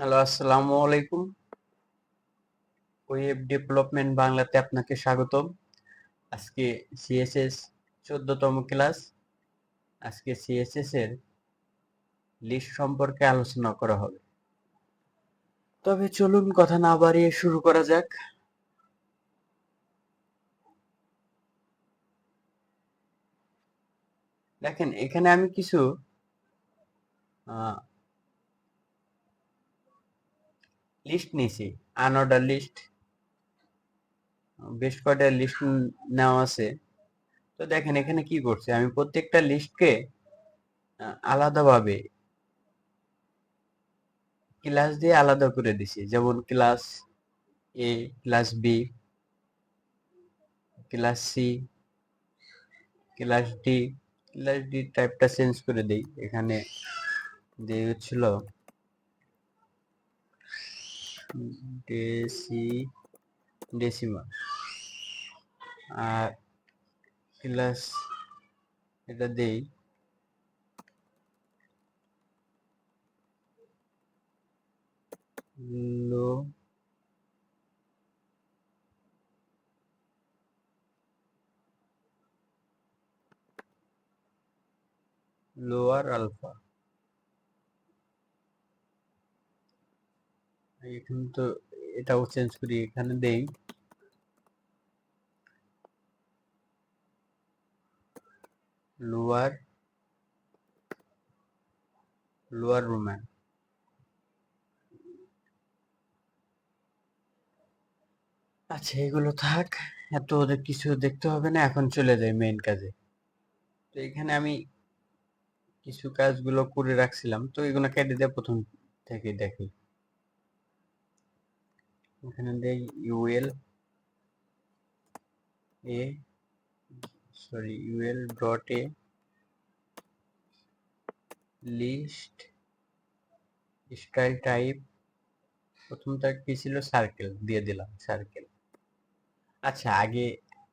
Hello, আসসালামু আলাইকুম। Web development বাংলাতে আপনাকে স্বাগতম। আজকে সিএসএস চোদ্দতম ক্লাস আজকে সিএসএস এর লিস্ট সম্পর্কে আলোচনা করা হবে। তবে চলুন কথা না বাড়িয়ে শুরু করা যাক। দেখেন, এখানে আমি কিছু লিস্ট নিয়েছি আনঅর্ডার লিস্ট বেশ কয়টা লিস্ট নেওয়া আছে। তো দেখেন, এখানে কি করছে, আমি প্রত্যেকটা লিস্টকে আলাদাভাবে ক্লাস দিয়ে আলাদা করে দিছি। যেমন class A class B class C class D class D টাইপটা change করে দেই। এখানে দিয়ে হচ্ছিল ডেসি ডেসিমাল আর প্লাস এটা দেই লো লোয়ার আলফা এখানে তো এটাও চেঞ্জ করি, এখানে দেই। লোয়ার লোয়ার রোম্যান আচ্ছা এগুলো থাক, এত ওদের কিছু দেখতে হবে না, এখন চলে যাই মেইন কাজে। তো এখানে আমি কিছু কাজগুলো করে রাখছিলাম, তো এগুলো কেটে দিয়ে প্রথম থেকে দেখি। এখানে দেই UL A sorry UL dot A list style type প্রথমটা কি ছিল? সার্কেল দিয়ে দিলাম সার্কেল আচ্ছা আগে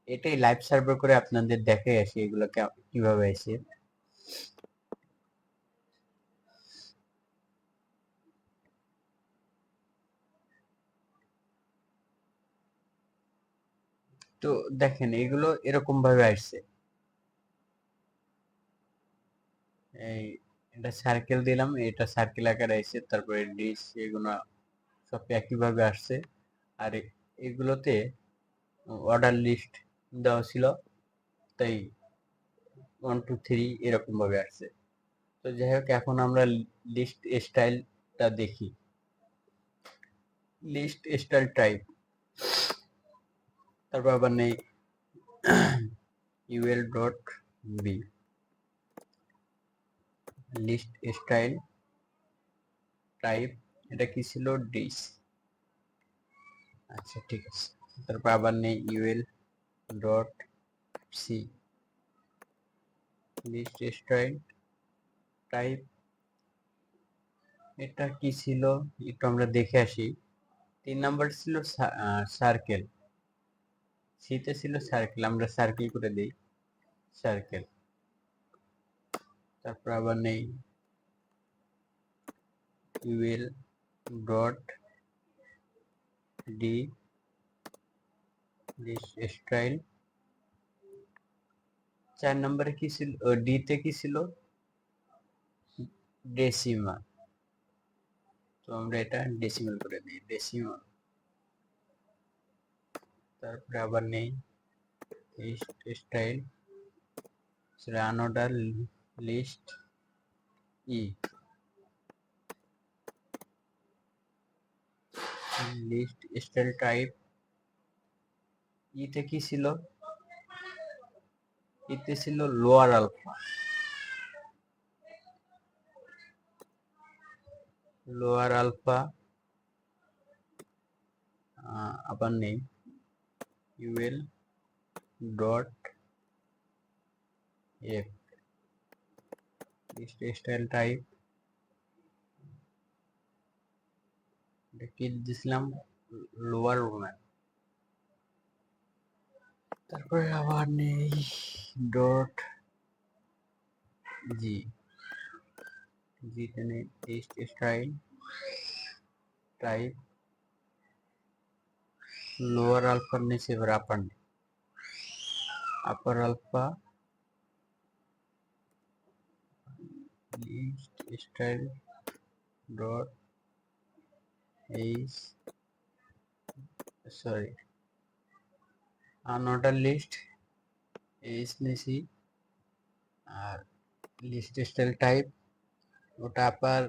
এটাই লাইভ সার্ভার করে আপনাদের দেখে আসি এগুলো কীভাবে আসে। তো দেখেন, এগুলো এরকম ভাবে আসছে। এই এটা সার্কেল দিলাম, এটা সার্কেল আকারে আসছে, তারপরে ডিস এগুলো সব একইভাবে আসছে। আর এগুলোতে অর্ডার লিস্ট দেওয়া ছিল, তাই ওয়ান টু থ্রি এরকম ভাবে আসছে। তো যাই হোক, এখন আমরা লিস্ট স্টাইলটা দেখি। লিস্ট স্টাইল টাইপ তারপর আবার নেই। UL dot B list style type এটা কি ছিল? ডিস আচ্ছা ঠিক আছে। তারপর আবার নেই UL dot C list style type এটা কি ছিল? একটু আমরা দেখে আসি। তিন নাম্বার ছিল সার্কেল সিতে ছিল সার্কেল আমরা সার্কেল করে দেই। সার্কেল তারপর আবার নেই। ইউএল ডট ডি স্টাইল চার নম্বরে কি ছিল? ডিতে কি ছিল? ডেসিমাল তো আমরা এটা ডেসিমাল করে দিই। ডেসিমাল তারপরে আবার নেই। স্টাইল সেটা unorder list E. List style type ইতে কি ছিল? ইতে ছিল লোয়ার আলফা। লোয়ার আলফা আবার নেই। UL dot F style type কি দিছিলাম লোয়ার রোম্যান তারপরে আবার নেই ডট জি জিতে নেই টেস্ট স্টাইল টাইপ লোয়ার আলফার নিচে এবার upper upper alpha list style dot H sorry unorder list H নিছি আর লিস্ট স্টাইল টাইপ ওটা আপার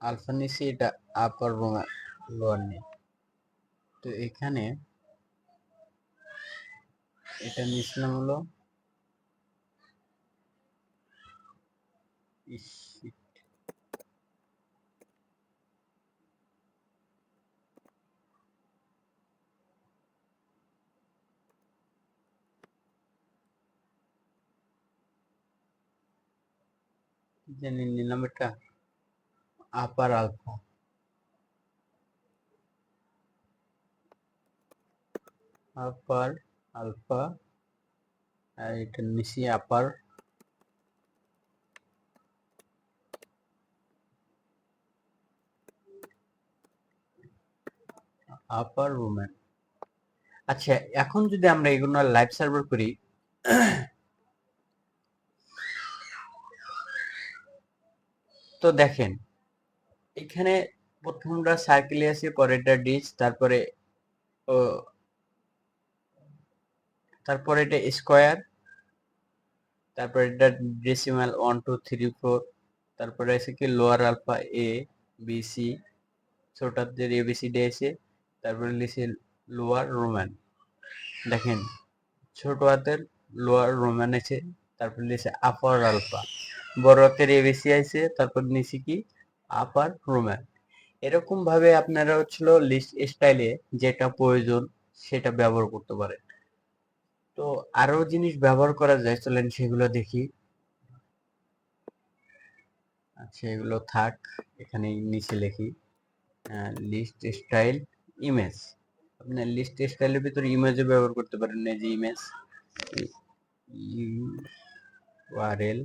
আলফা নিছি এটা আপার লোয়ার নেই তো এখানে এটা নিছিলাম হলো জানি নিলাম এটা আপার আলফা আপার আলফা আর এটা নিচে আপার আপার রুমেন আচ্ছা এখন যদি আমরা এগুলো লাইভ সার্ভার করি, তো দেখেন, এখানে প্রথমটা সার্কেলে আছি পরে এটা ডিচ তারপরে তারপরে এটা স্কোয়ার, তারপরে এটা decimal one two three four তারপরে আছে কি lower alpha A B C ছোটাদের A B C D আছে তারপরে লিখছে লোয়ার রোমান দেখেন ছোট হাতের লোয়ার রোমান আছে, তারপর লিখছে আপার আলফা বড় হাতের এ বি সি আছে, তারপর নিচে কি? আপার রোমান এরকম ভাবে আপনারা হচ্ছিল লিস্ট স্টাইলে যেটা প্রয়োজন সেটা ব্যবহার করতে পারেন। তো আরও জিনিস ব্যবহার করা যায়, চলেন সেগুলো দেখি। আচ্ছা এগুলো থাক এখানে নিচে লিখি। লিস্ট স্টাইল ইমেজ আপনি লিস্ট স্টাইলের ভিতরে ইমেজও ব্যবহার করতে পারেন, এই যে ইমেজ ইউআরএল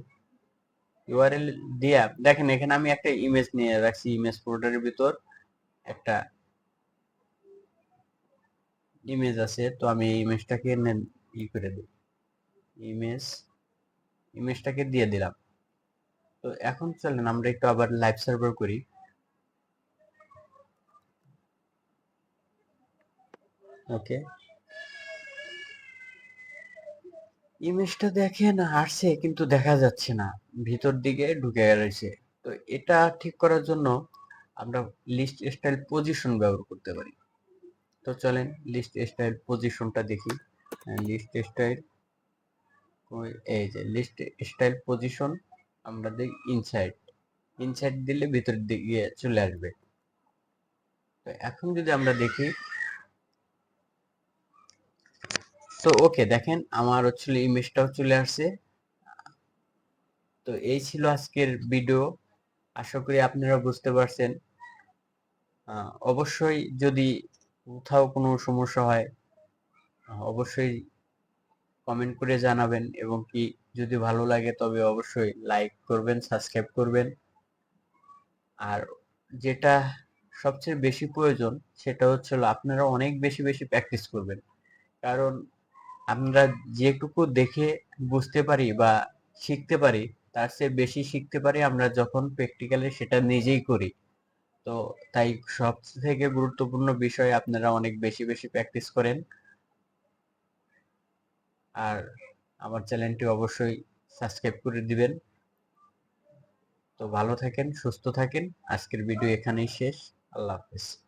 ইউআরএল দিয়া, দেখেন, এখানে আমি একটা ইমেজ নিয়ে রাখছি ইমেজ ফোল্ডারের ভিতর একটা ইমেজ আছে, তো আমি এই ইমেজটাকে ই করে দিই। ইমেজ ইমেজটাকে দিয়ে দিলাম। তো এখন চলেন, আমরা একটু আবার লাইভ সার্ভার করি। ওকে ইমেজটা দেখেন, আসছে, কিন্তু দেখা যাচ্ছে না। ভিতর দিকে ঢুকে রয়েছে। তো এটা ঠিক করার জন্য আমরা লিস্ট স্টাইল পজিশন ব্যবহার করতে পারি। তো চলেন লিস্ট স্টাইল পজিশনটা দেখি। লিস্ট স্টাইল এই যে লিস্ট স্টাইল পজিশন আমরা দেখি ইনসাইড ইনসাইড দিলে ভিতর দিকে চলে আসবে। তো এখন যদি আমরা দেখি, তো ওকে দেখেন আমার হচ্ছিল ইমেজটাও চলে আসছে। তো এই ছিল আজকের ভিডিও আশা করি আপনারা বুঝতে পারছেন। অবশ্যই যদি কোথাও কোনো সমস্যা হয় অবশ্যই কমেন্ট করে জানাবেন এবং কি যদি ভালো লাগে তবে অবশ্যই লাইক করবেন সাবস্ক্রাইব করবেন। আর যেটা সবচেয়ে বেশি প্রয়োজন সেটা হচ্ছে আপনারা অনেক বেশি বেশি প্র্যাকটিস করবেন। কারণ আমরা যেটুকু দেখে বুঝতে পারি বা শিখতে পারি, তার চেয়ে বেশি শিখতে পারি আমরা যখন প্র্যাকটিক্যালি সেটা নিজেই করি। তো তাই সব থেকে গুরুত্বপূর্ণ বিষয় আপনারা অনেক বেশি বেশি প্র্যাকটিস করেন। আর আমার চ্যানেলটি অবশ্যই সাবস্ক্রাইব করে দিবেন। তো ভালো থাকেন, সুস্থ থাকেন। আজকের ভিডিও এখানেই শেষ। আল্লাহ হাফেজ।